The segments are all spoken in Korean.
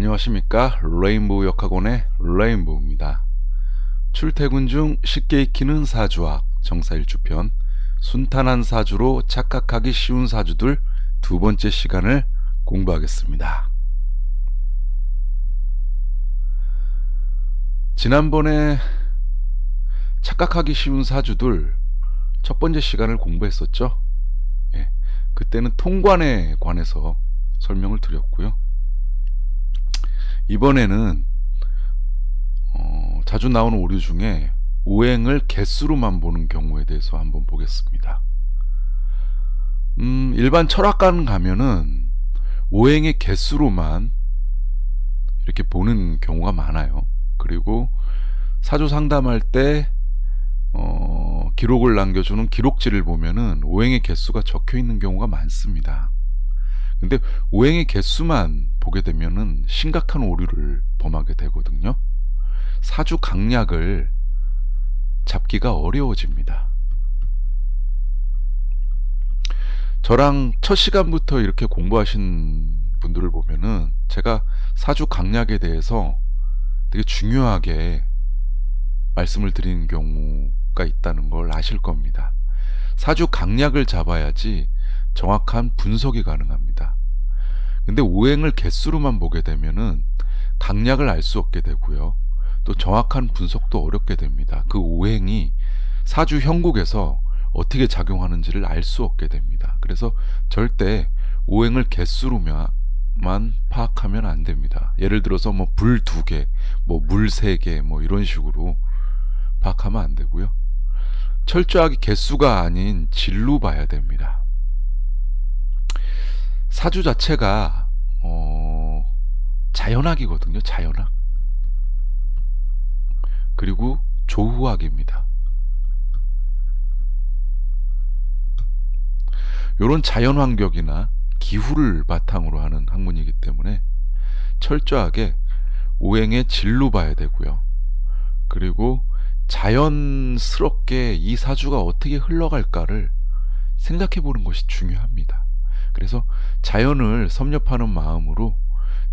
안녕하십니까? 레인보우 역학원의 레인보우입니다. 출퇴근 중 쉽게 익히는 사주학 정사일주편 순탄한 사주로 착각하기 쉬운 사주들 두 번째 시간을 공부하겠습니다. 지난번에 착각하기 쉬운 사주들 첫 번째 시간을 공부했었죠? 예, 그때는 통관에 관해서 설명을 드렸고요 이번에는 어, 자주 나오는 오류 중에 오행을 개수로만 보는 경우에 대해서 한번 보겠습니다. 음, 일반 철학관 가면은 오행의 개수로만 이렇게 보는 경우가 많아요. 그리고 사주 상담할 때 어, 기록을 남겨주는 기록지를 보면은 오행의 개수가 적혀 있는 경우가 많습니다. 근데 오행의 개수만 보게 되면은 심각한 오류를 범하게 되거든요. 사주 강약을 잡기가 어려워집니다. 저랑 첫 시간부터 이렇게 공부하신 분들을 보면은 제가 사주 강약에 대해서 되게 중요하게 말씀을 드리는 경우가 있다는 걸 아실 겁니다. 사주 강약을 잡아야지 정확한 분석이 가능합니다. 근데 오행을 개수로만 보게 되면은 강약을 알 수 없게 되고요. 또 정확한 분석도 어렵게 됩니다. 그 오행이 사주 형국에서 어떻게 작용하는지를 알 수 없게 됩니다. 그래서 절대 오행을 개수로만 파악하면 안 됩니다. 예를 들어서 뭐 불 두 개, 뭐 물 세 개, 뭐 이런 식으로 파악하면 안 되고요. 철저하게 개수가 아닌 질로 봐야 됩니다. 사주 자체가 어, 자연학이거든요. 자연학. 그리고 조후학입니다. 이런 자연 환경이나 기후를 바탕으로 하는 학문이기 때문에 철저하게 오행의 질로 봐야 되고요. 그리고 자연스럽게 이 사주가 어떻게 흘러갈까를 생각해 보는 것이 중요합니다. 그래서 자연을 섭렵하는 마음으로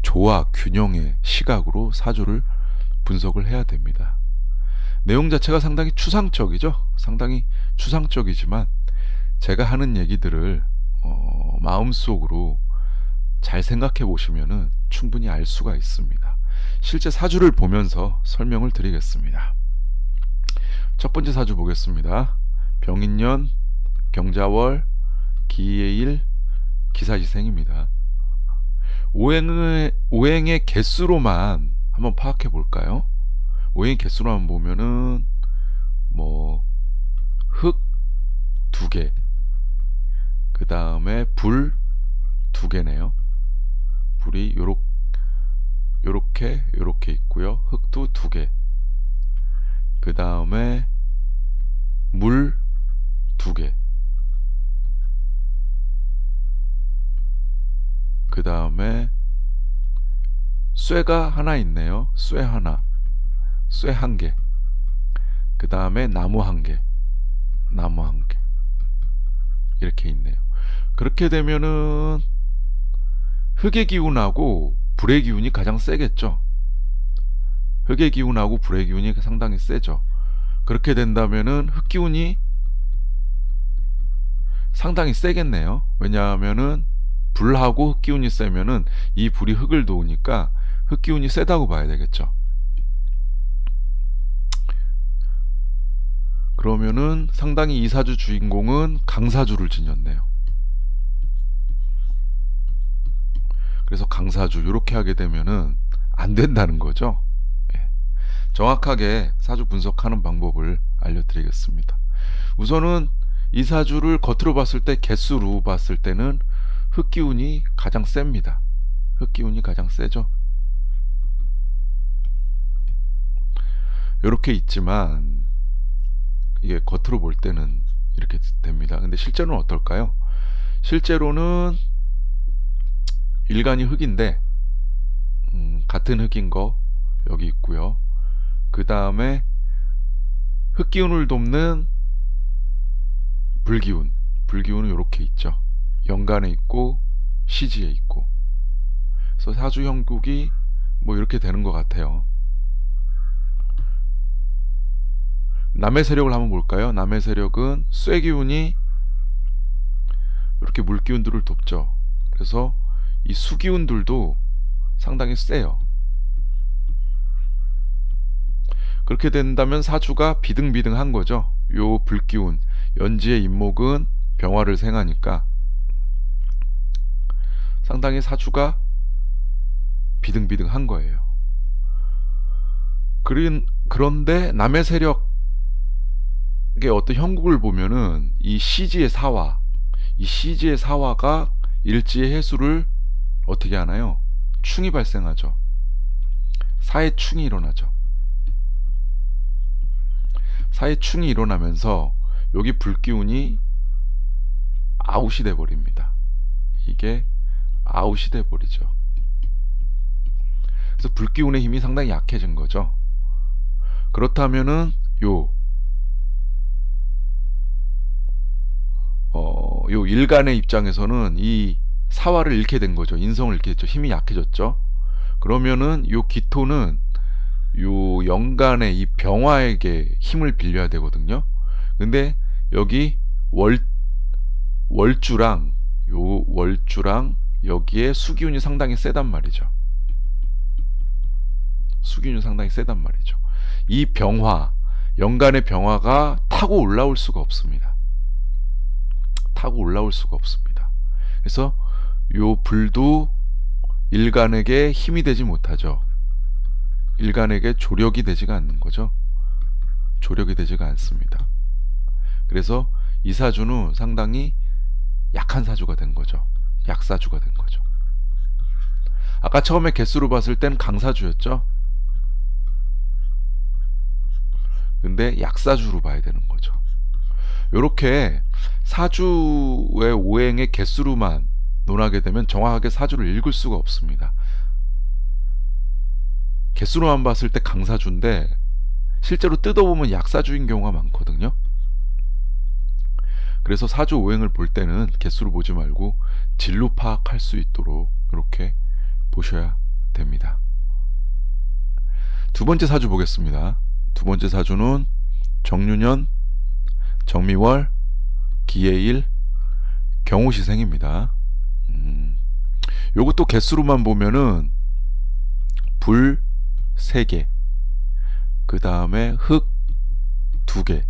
조화, 균형의 시각으로 사주를 분석을 해야 됩니다. 내용 자체가 상당히 추상적이죠. 상당히 추상적이지만 제가 하는 얘기들을 어, 마음속으로 잘 생각해 보시면 충분히 알 수가 있습니다. 실제 사주를 보면서 설명을 드리겠습니다. 첫 번째 사주 보겠습니다. 병인년, 경자월, 기해일, 기사지생입니다. 오행의, 오행의 개수로만 한번 파악해 볼까요? 오행 개수로만 보면은 뭐 흙 두 개, 그 다음에 불 두 개네요. 불이 요렇 요렇게 요렇게 있고요. 흙도 두 개. 그 다음에 물 두 개. 그 다음에 쇠가 하나 있네요. 쇠 하나. 쇠 한 개. 그 다음에 나무 한 개. 나무 한 개. 이렇게 있네요. 그렇게 되면은 흙의 기운하고 불의 기운이 가장 세겠죠. 흙의 기운하고 불의 기운이 상당히 세죠. 그렇게 된다면은 흙 기운이 상당히 세겠네요. 왜냐하면은 불하고 흙기운이 세면은 이 불이 흙을 도우니까 흙기운이 세다고 봐야 되겠죠. 그러면은 상당히 이사주 주인공은 강사주를 지녔네요. 그래서 강사주 이렇게 하게 되면은 안 된다는 거죠. 예. 정확하게 사주 분석하는 방법을 알려드리겠습니다. 우선은 이 사주를 겉으로 봤을 때 개수로 봤을 때는 흙기운이 가장 셉니다. 흙기운이 가장 세죠. 이렇게 있지만 이게 겉으로 볼 때는 이렇게 됩니다. 근데 실제로는 어떨까요? 실제로는 일간이 흙인데 음, 같은 흙인 거 여기 있고요. 그 다음에 흙기운을 돕는 불기운, 불기운은 이렇게 있죠. 연간에 있고 시지에 있고 그래서 사주 형국이 뭐 이렇게 되는 것 같아요. 남의 세력을 한번 볼까요? 남의 세력은 쇠 기운이 이렇게 물 기운들을 돕죠. 그래서 이 수 기운들도 상당히 세요. 그렇게 된다면 사주가 비등비등한 거죠. 요 불기운 연지의 임목은 병화를 생하니까 상당히 사주가 비등비등한 거예요. 그런 그런데 남의 세력의 어떤 형국을 보면은 이 시지의 사화, 이 시지의 사화가 일지의 해수를 어떻게 하나요? 충이 발생하죠. 사의 충이 일어나죠. 사의 충이 일어나면서 여기 불기운이 아웃이 돼 버립니다. 이게 아웃이 돼 버리죠. 그래서 불기운의 힘이 상당히 약해진 거죠. 그렇다면은 요 어, 요 일간의 입장에서는 이 사화를 잃게 된 거죠. 인성을 잃게 됐죠. 힘이 약해졌죠. 그러면은 요 기토는 요 영간의 이 병화에게 힘을 빌려야 되거든요. 근데 여기 월 월주랑 요 월주랑 여기에 수기운이 상당히 세단 말이죠. 수기운이 상당히 세단 말이죠. 이 병화, 영간의 병화가 타고 올라올 수가 없습니다. 타고 올라올 수가 없습니다. 그래서 요 불도 일간에게 힘이 되지 못하죠. 일간에게 조력이 되지가 않는 거죠. 조력이 되지가 않습니다. 그래서 이 사주는 상당히 약한 사주가 된 거죠. 약사주가 된 거죠. 아까 처음에 개수로 봤을 땐 강사주였죠. 근데 약사주로 봐야 되는 거죠. 요렇게 사주의 오행의 개수로만 논하게 되면 정확하게 사주를 읽을 수가 없습니다. 개수로만 봤을 때 강사주인데 실제로 뜯어보면 약사주인 경우가 많거든요. 그래서 사주 오행을 볼 때는 개수로 보지 말고 진로 파악할 수 있도록 이렇게 보셔야 됩니다. 두 번째 사주 보겠습니다. 두 번째 사주는 정유년, 정미월, 기해일, 경우시생입니다. 음, 요것도 개수로만 보면은 불 3개, 그 다음에 흙 2개,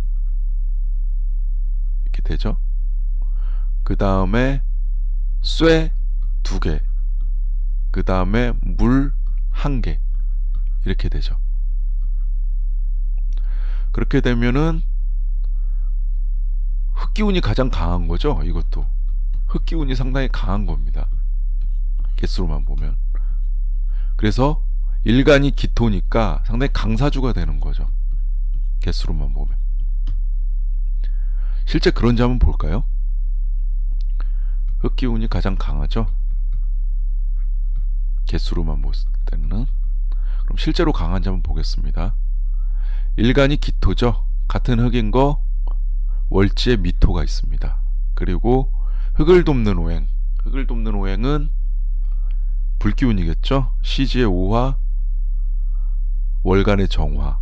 이렇게 되죠. 그 다음에 쇠 2개, 그 다음에 물 1개, 이렇게 되죠. 그렇게 되면은 흙기운이 가장 강한 거죠. 이것도 흙기운이 상당히 강한 겁니다. 개수로만 보면. 그래서 일간이 기토니까 상당히 강사주가 되는 거죠. 개수로만 보면. 실제 그런지 한번 볼까요? 흙기운이 가장 강하죠. 개수로만 볼 때는 그럼 실제로 강한지 한번 보겠습니다. 일간이 기토죠. 같은 흙인 거 월지에 미토가 있습니다. 그리고 흙을 돕는 오행. 흙을 돕는 오행은 불기운이겠죠. 시지의 오화, 월간의 정화,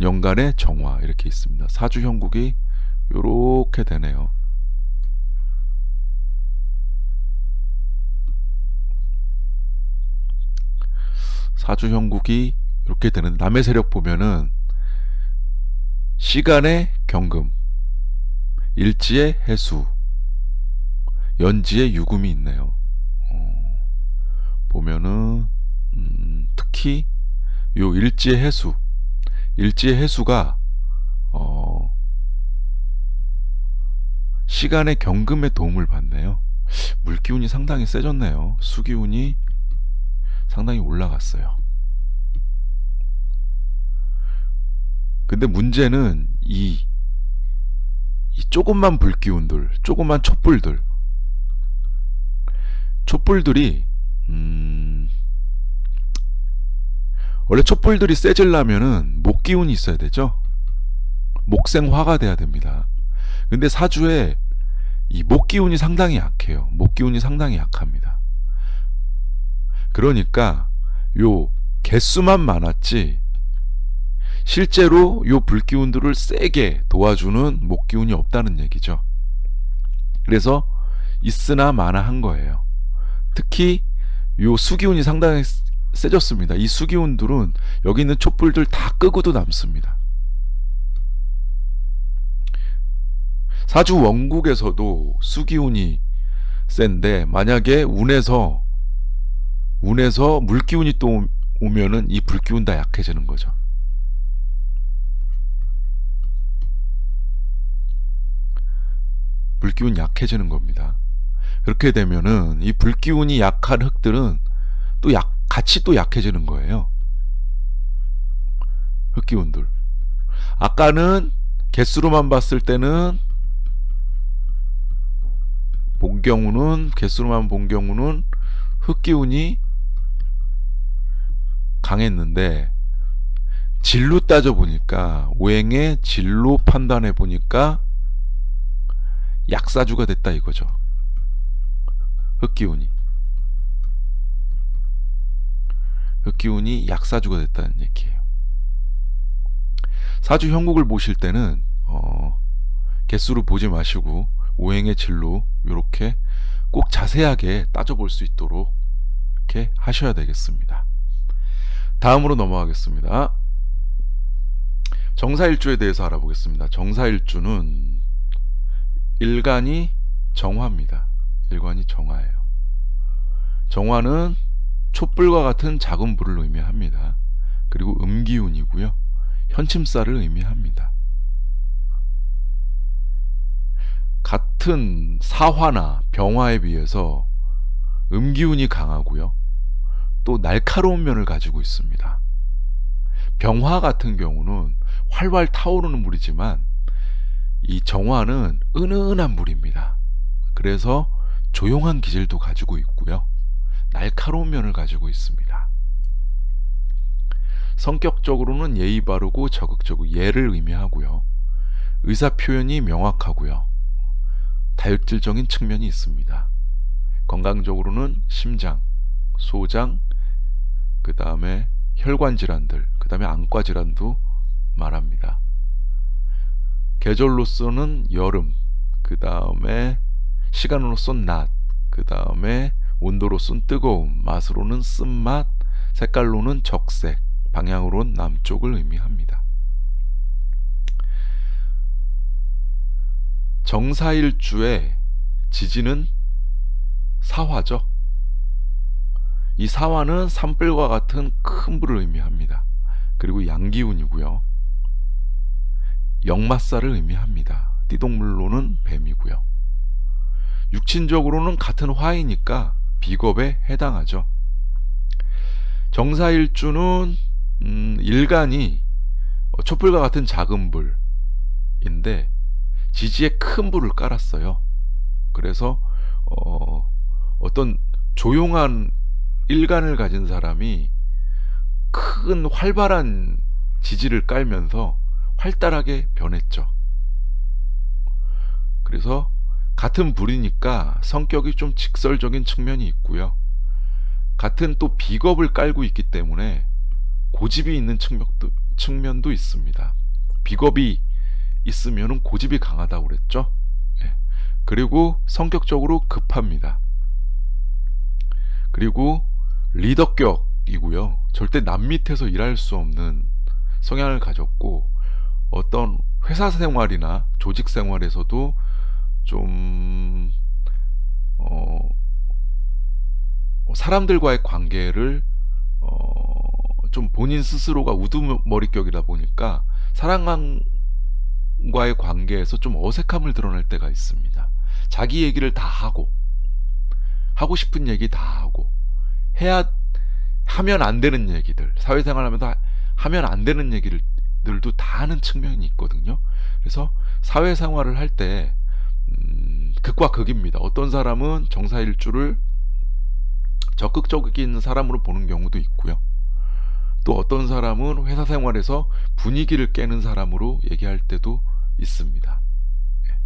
연간의 정화 이렇게 있습니다. 사주 형국이 이렇게 되네요. 사주 형국이 이렇게 되는 남의 세력 보면은 시간의 경금, 일지의 해수, 연지의 유금이 있네요. 어, 보면은 음, 특히 요 일지의 해수, 일지의 해수가 어, 시간의 경금에 도움을 받네요. 물기운이 상당히 세졌네요. 수기운이 상당히 올라갔어요. 근데 문제는 이, 이 조금만 불기운들, 조금만 촛불들, 촛불들이 음, 원래 촛불들이 세질라면은 목기운이 있어야 되죠. 목생화가 돼야 됩니다. 근데 사주에 이 목기운이 상당히 약해요. 목기운이 상당히 약합니다. 그러니까 요 개수만 많았지 실제로 요 불기운들을 세게 도와주는 목기운이 없다는 얘기죠. 그래서 있으나 마나 한 거예요. 특히 요 수기운이 상당히 세졌습니다. 이 수기운들은 여기 있는 촛불들 다 끄고도 남습니다. 사주 원국에서도 수기운이 센데 만약에 운에서 운에서 물기운이 또 오면은 이 불기운 다 약해지는 거죠. 불기운 약해지는 겁니다. 그렇게 되면은 이 불기운이 약한 흙들은 또 약, 같이 또 약해지는 거예요. 흙기운들. 아까는 개수로만 봤을 때는 본 경우는 개수로만 본 경우는 흙기운이 강했는데 진로 따져 보니까 오행의 진로 판단해 보니까 약사주가 됐다 이거죠. 흙기운이. 흙기운이 약사주가 됐다는 얘기예요. 사주 형국을 보실 때는 어, 개수를 보지 마시고 오행의 진로 이렇게 꼭 자세하게 따져볼 수 있도록 이렇게 하셔야 되겠습니다. 다음으로 넘어가겠습니다. 정사일주에 대해서 알아보겠습니다. 정사일주는 일간이 정화입니다. 일간이 정화예요. 정화는 촛불과 같은 작은 불을 의미합니다. 그리고 음기운이고요. 현침살을 의미합니다. 같은 사화나 병화에 비해서 음기운이 강하고요. 또 날카로운 면을 가지고 있습니다. 병화 같은 경우는 활활 타오르는 물이지만 이 정화는 은은한 물입니다. 그래서 조용한 기질도 가지고 있고요. 날카로운 면을 가지고 있습니다. 성격적으로는 예의 바르고 적극적으로 예를 의미하고요. 의사 표현이 명확하고요. 다혈질적인 측면이 있습니다. 건강적으로는 심장, 소장, 그 다음에 혈관 질환들, 그 다음에 안과 질환도 말합니다. 계절로서는 여름, 그 다음에 시간으로선 낮, 그 다음에 온도로선 뜨거움, 맛으로는 쓴맛, 색깔로는 적색, 방향으로는 남쪽을 의미합니다. 정사일주의 지지는 사화죠. 이 사화는 산불과 같은 큰 불을 의미합니다. 그리고 양기운이고요. 역마살을 의미합니다. 띠동물로는 뱀이고요. 육친적으로는 같은 화이니까 비겁에 해당하죠. 정사일주는 음, 일간이 촛불과 같은 작은 불인데 지지에 큰 불을 깔았어요. 그래서 어, 어떤 조용한 일간을 가진 사람이 큰 활발한 지지를 깔면서 활달하게 변했죠. 그래서 같은 불이니까 성격이 좀 직설적인 측면이 있고요. 같은 또 비겁을 깔고 있기 때문에 고집이 있는 측면도, 측면도 있습니다. 비겁이 있으면 고집이 강하다고 그랬죠. 네. 그리고 성격적으로 급합니다. 그리고 리더격이고요. 절대 남 밑에서 일할 수 없는 성향을 가졌고 어떤 회사 생활이나 조직 생활에서도 좀 어, 사람들과의 관계를 어, 좀 본인 스스로가 우두머리격이다 보니까 사랑 과의 관계에서 좀 어색함을 드러낼 때가 있습니다. 자기 얘기를 다 하고 하고 싶은 얘기 다 하고 해야 하면 안 되는 얘기들 사회생활 하면서 하면 안 되는 얘기들도 다 하는 측면이 있거든요. 그래서 사회생활을 할때 음, 극과 극입니다. 어떤 사람은 정사일주를 적극적인 사람으로 보는 경우도 있고요. 또 어떤 사람은 회사 생활에서 분위기를 깨는 사람으로 얘기할 때도 있습니다. 예.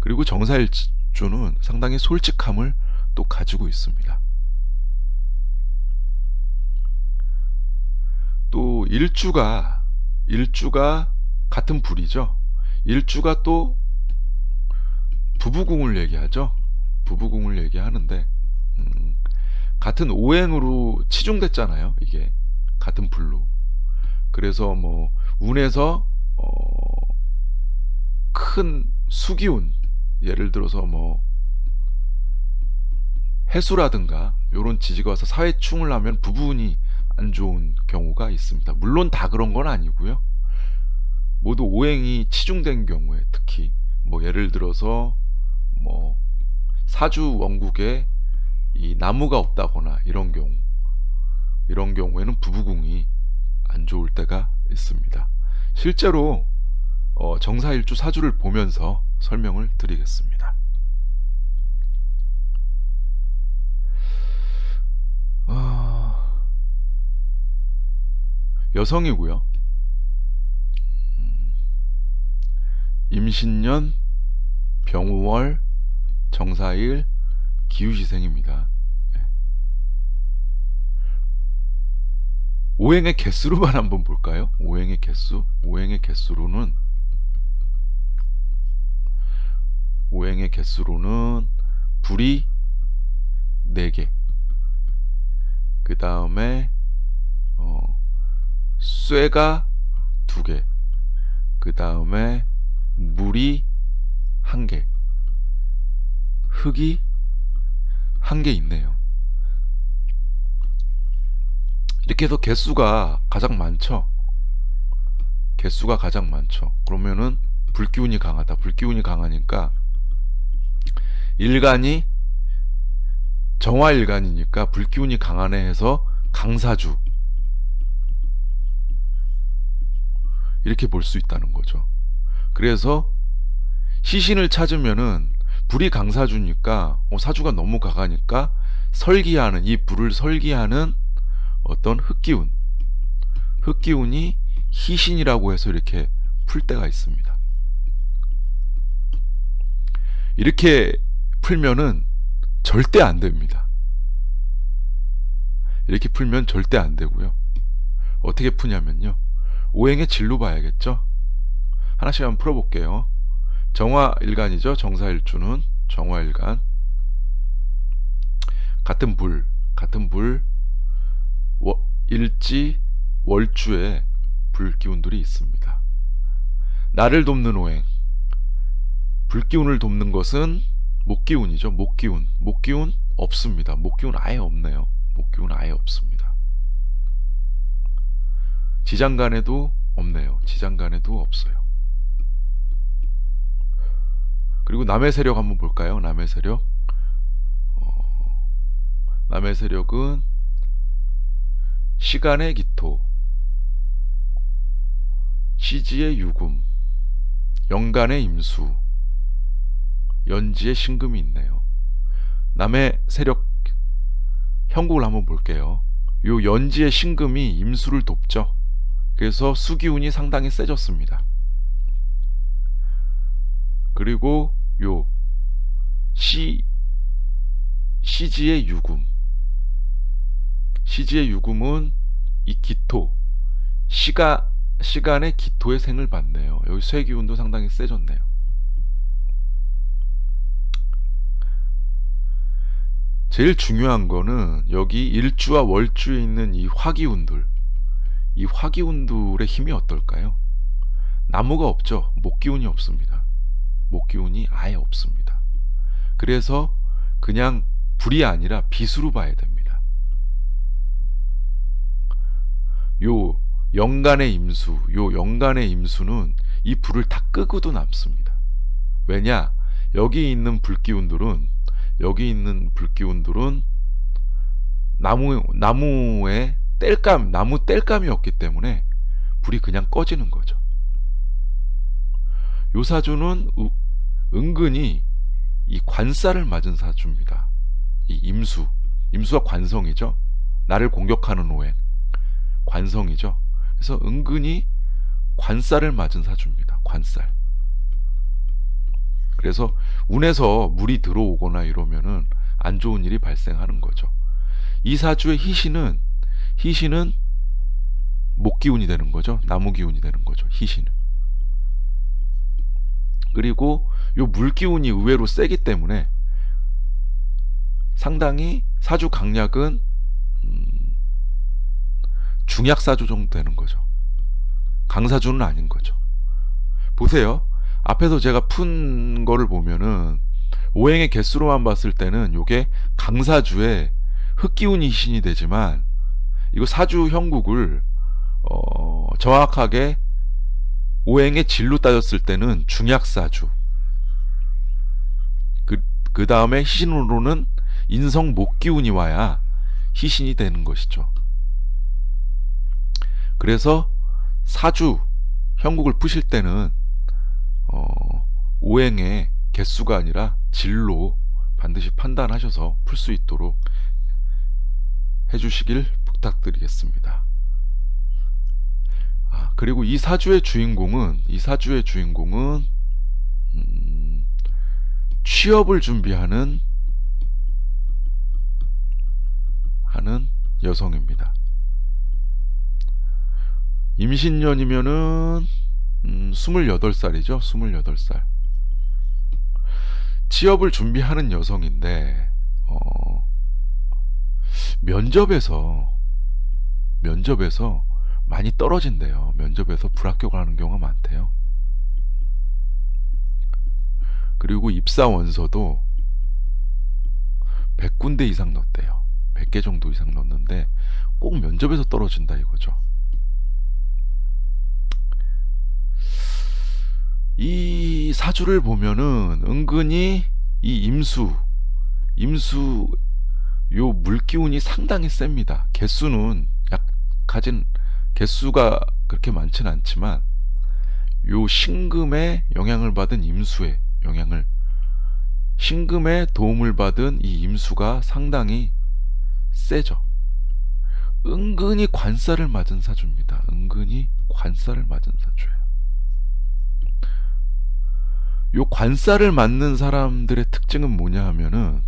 그리고 정사일조는 상당히 솔직함을 또 가지고 있습니다. 또 일주가 일주가 같은 불이죠. 일주가 또 부부궁을 얘기하죠. 부부궁을 얘기하는데 음, 같은 오행으로 치중됐잖아요. 이게 같은 불로. 그래서 뭐 운에서 어, 큰 수기운 예를 들어서 뭐 해수라든가 요런 지지가 와서 사회충을 하면 부분이 안 좋은 경우가 있습니다. 물론 다 그런 건 아니고요. 모두 오행이 치중된 경우에 특히 뭐 예를 들어서 뭐 사주 원국에 이 나무가 없다거나 이런 경우 이런 경우에는 부부궁이 안 좋을 때가 있습니다. 실제로 어, 정사일주 사주를 보면서 설명을 드리겠습니다. 아, 여성이고요. 음, 임신년, 병우월, 정사일, 기우시생입니다. 네. 오행의 개수로만 한번 볼까요? 오행의 개수. 오행의 개수로는 오행의 개수로는 불이 4개. 그 다음에 어, 쇠가 2개. 그 다음에 물이 1개. 흙이 1개 있네요. 이렇게 해서 개수가 가장 많죠. 개수가 가장 많죠. 그러면은 불기운이 강하다. 불기운이 강하니까 일간이 정화일간이니까 불기운이 강하네 해서 강사주 이렇게 볼 수 있다는 거죠. 그래서 시신을 찾으면은 불이 강사주니까 어, 사주가 너무 강하니까 설기하는 이 불을 설기하는 어떤 흑기운 흑기운이 희신이라고 해서 이렇게 풀 때가 있습니다. 이렇게 풀면은 절대 안 됩니다. 이렇게 풀면 절대 안 되고요. 어떻게 푸냐면요. 오행의 진로 봐야겠죠? 하나씩 한번 풀어볼게요. 정화일간이죠. 정사일주는 정화일간. 같은 불, 같은 불, 워, 일지, 월주에 불기운들이 있습니다. 나를 돕는 오행. 불기운을 돕는 것은 목기운이죠. 목기운. 목기운 없습니다. 목기운 아예 없네요. 목기운 아예 없습니다. 지장간에도 없네요. 지장간에도 없어요. 그리고 남의 세력 한번 볼까요? 남의 세력. 어, 남의 세력은 시간의 기토, 시지의 유금, 연간의 임수, 연지의 신금이 있네요. 남의 세력 형국을 한번 볼게요. 요 연지의 신금이 임수를 돕죠. 그래서 수기운이 상당히 세졌습니다. 그리고 요 시, 시지의 유금. 시지의 유금은 이 기토, 시가, 시간의 기토의 생을 받네요. 여기 쇠기운도 상당히 세졌네요. 제일 중요한 거는 여기 일주와 월주에 있는 이 화기운들, 이 화기운들의 힘이 어떨까요? 나무가 없죠. 목기운이 없습니다. 목기운이 아예 없습니다. 그래서 그냥 불이 아니라 빛으로 봐야 됩니다. 요 영간의 임수, 요 영간의 임수는 이 불을 다 끄고도 남습니다. 왜냐? 여기 있는 불기운들은 여기 있는 불기운들은 나무 나무에 땔감, 나무 땔감이 없기 때문에 불이 그냥 꺼지는 거죠. 요 사주는 은근히 이 관살을 맞은 사주입니다. 이 임수, 임수가 관성이죠. 나를 공격하는 오행, 관성이죠. 그래서 은근히 관살을 맞은 사주입니다. 관살. 그래서 운에서 물이 들어오거나 이러면은 안 좋은 일이 발생하는 거죠. 이 사주의 희신은 희신은 목 기운이 되는 거죠. 나무 기운이 되는 거죠. 희신은. 그리고 요 물 기운이 의외로 세기 때문에 상당히 사주 강약은 음, 중약 사주 정도 되는 거죠. 강사주는 아닌 거죠. 보세요. 앞에서 제가 푼 거를 보면은 오행의 개수로만 봤을 때는 요게 강사주의 흑기운이 신이 되지만 이거 사주 형국을 어, 정확하게 오행의 질로 따졌을 때는 중약사주 그, 그 다음에 희신으로는 인성 목기운이 와야 희신이 되는 것이죠. 그래서 사주 형국을 푸실 때는 어, 오행의 개수가 아니라 질로 반드시 판단하셔서 풀 수 있도록 해주시길 부탁드리겠습니다. 아, 그리고 이 사주의 주인공은 이 사주의 주인공은 음, 취업을 준비하는 하는 여성입니다. 임신년이면은 음, 28살이죠. 28살. 취업을 준비하는 여성인데 어, 면접에서 면접에서 많이 떨어진대요. 면접에서 불합격 하는 경우가 많대요. 그리고 입사 원서도 100군데 이상 넣었대요. 100개 정도 이상 넣었는데 꼭 면접에서 떨어진다 이거죠. 이 사주를 보면은 은근히 이 임수, 임수 요 물기운이 상당히 셉니다. 개수는 약하진 개수가 그렇게 많지는 않지만 요 신금의 영향을 받은 임수의 영향을 신금의 도움을 받은 이 임수가 상당히 세죠. 은근히 관살을 맞은 사주입니다. 은근히 관살을 맞은 사주예요. 요 관살을 맞는 사람들의 특징은 뭐냐 하면은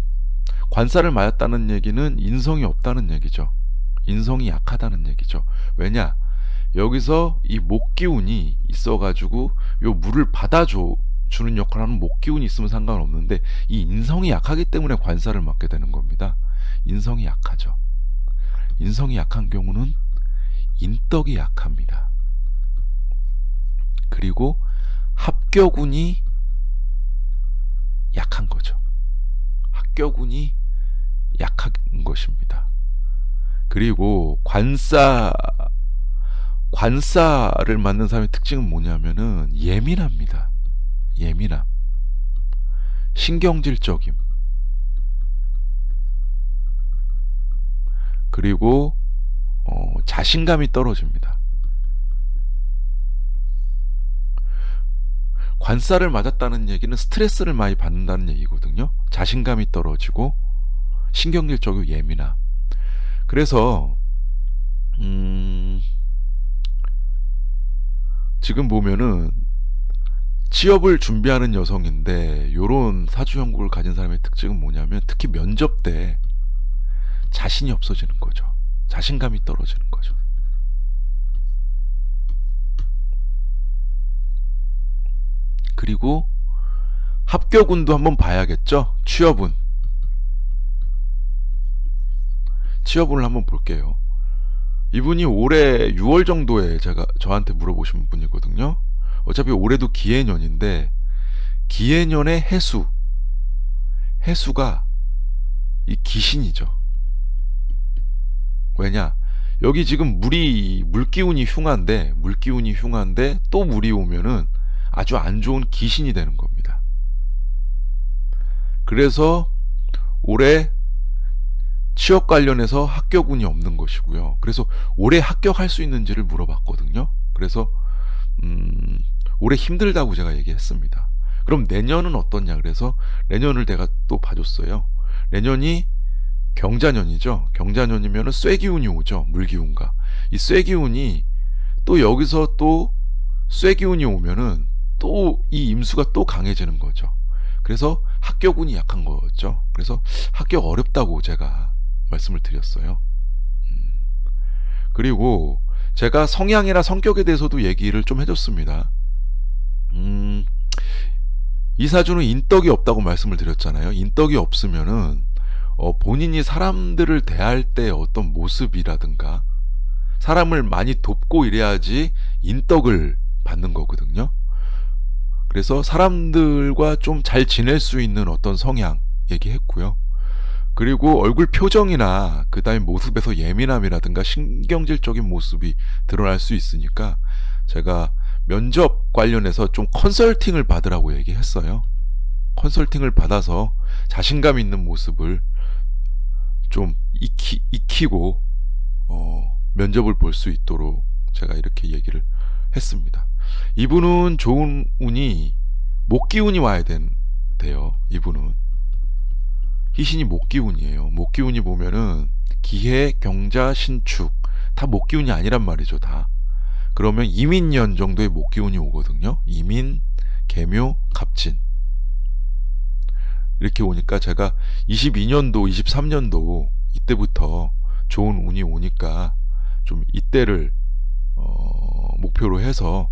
관살을 맞았다는 얘기는 인성이 없다는 얘기죠. 인성이 약하다는 얘기죠. 왜냐? 여기서 이 목기운이 있어가지고 요 물을 받아줘 주는 역할을 하는 목기운이 있으면 상관없는데 이 인성이 약하기 때문에 관살을 맞게 되는 겁니다. 인성이 약하죠. 인성이 약한 경우는 인덕이 약합니다. 그리고 합격운이 약한 거죠. 합격운이 약한 것입니다. 그리고 관사 관사를 맡는 사람의 특징은 뭐냐면은 예민합니다. 예민함. 신경질적임. 그리고 어, 자신감이 떨어집니다. 관사를 맞았다는 얘기는 스트레스를 많이 받는다는 얘기거든요. 자신감이 떨어지고 신경질적이고 예민함. 그래서 음, 지금 보면은 취업을 준비하는 여성인데 요런 사주 형국을 가진 사람의 특징은 뭐냐면 특히 면접 때 자신이 없어지는 거죠. 자신감이 떨어지는 거죠. 그리고 합격운도 한번 봐야겠죠? 취업운. 취업운을 한번 볼게요. 이분이 올해 6월 정도에 제가 저한테 물어보신 분이거든요. 어차피 올해도 기해년인데 기해년의 해수 해수가 이 기신이죠. 왜냐? 여기 지금 물이 물기운이 흉한데 물기운이 흉한데 또 물이 오면은 아주 안 좋은 기신이 되는 겁니다. 그래서 올해 취업 관련해서 합격운이 없는 것이고요. 그래서 올해 합격할 수 있는지를 물어봤거든요. 그래서 음, 올해 힘들다고 제가 얘기했습니다. 그럼 내년은 어떻냐? 그래서 내년을 내가 또 봐줬어요. 내년이 경자년이죠. 경자년이면 쇠기운이 오죠. 물기운과. 이 쇠기운이 또 여기서 또 쇠기운이 오면은 또 이 임수가 또 강해지는 거죠. 그래서 합격운이 약한 거죠. 그래서 합격 어렵다고 제가 말씀을 드렸어요. 음. 그리고 제가 성향이나 성격에 대해서도 얘기를 좀 해줬습니다. 음, 이 사주는 인덕이 없다고 말씀을 드렸잖아요. 인덕이 없으면은 어, 본인이 사람들을 대할 때 어떤 모습이라든가 사람을 많이 돕고 이래야지 인덕을 받는 거거든요. 그래서 사람들과 좀 잘 지낼 수 있는 어떤 성향 얘기했고요. 그리고 얼굴 표정이나 그다음에 모습에서 예민함이라든가 신경질적인 모습이 드러날 수 있으니까 제가 면접 관련해서 좀 컨설팅을 받으라고 얘기했어요. 컨설팅을 받아서 자신감 있는 모습을 좀 익히, 익히고 어, 면접을 볼 수 있도록 제가 이렇게 얘기를 했습니다. 이분은 좋은 운이 목기운이 와야 된, 돼요. 이분은 희신이 목기운이에요. 목기운이 보면은 기해, 경자, 신축 다 목기운이 아니란 말이죠. 다. 그러면 이민년 정도의 목기운이 오거든요. 이민, 개묘, 갑진. 이렇게 오니까 제가 22년도, 23년도 이때부터 좋은 운이 오니까 좀 이때를 어, 목표로 해서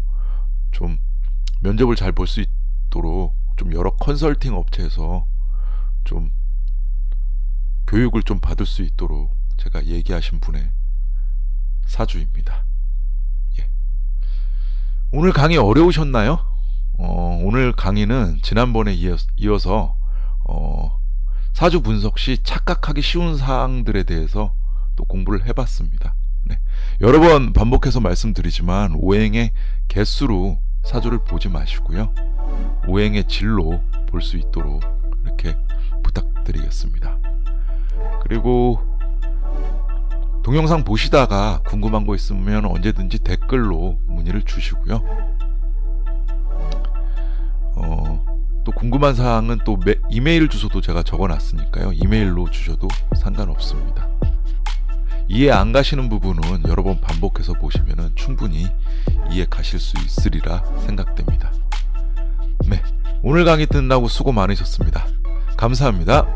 좀 면접을 잘 볼 수 있도록 좀 여러 컨설팅 업체에서 좀 교육을 좀 받을 수 있도록 제가 얘기하신 분의 사주입니다. 예. 오늘 강의 어려우셨나요? 어, 오늘 강의는 지난번에 이어, 이어서 어, 사주 분석 시 착각하기 쉬운 사항들에 대해서 또 공부를 해봤습니다. 네. 여러 번 반복해서 말씀드리지만 오행의 개수로 사주를 보지 마시고요. 오행의 질로 볼 수 있도록 이렇게 부탁드리겠습니다. 그리고 동영상 보시다가 궁금한 거 있으면 언제든지 댓글로 문의를 주시고요. 어, 또 궁금한 사항은 또 메- 이메일 주소도 제가 적어놨으니까요. 이메일로 주셔도 상관없습니다. 이해 안 가시는 부분은 여러 번 반복해서 보시면 충분히 이해 가실 수 있으리라 생각됩니다. 네, 오늘 강의 듣는다고 수고 많으셨습니다. 감사합니다.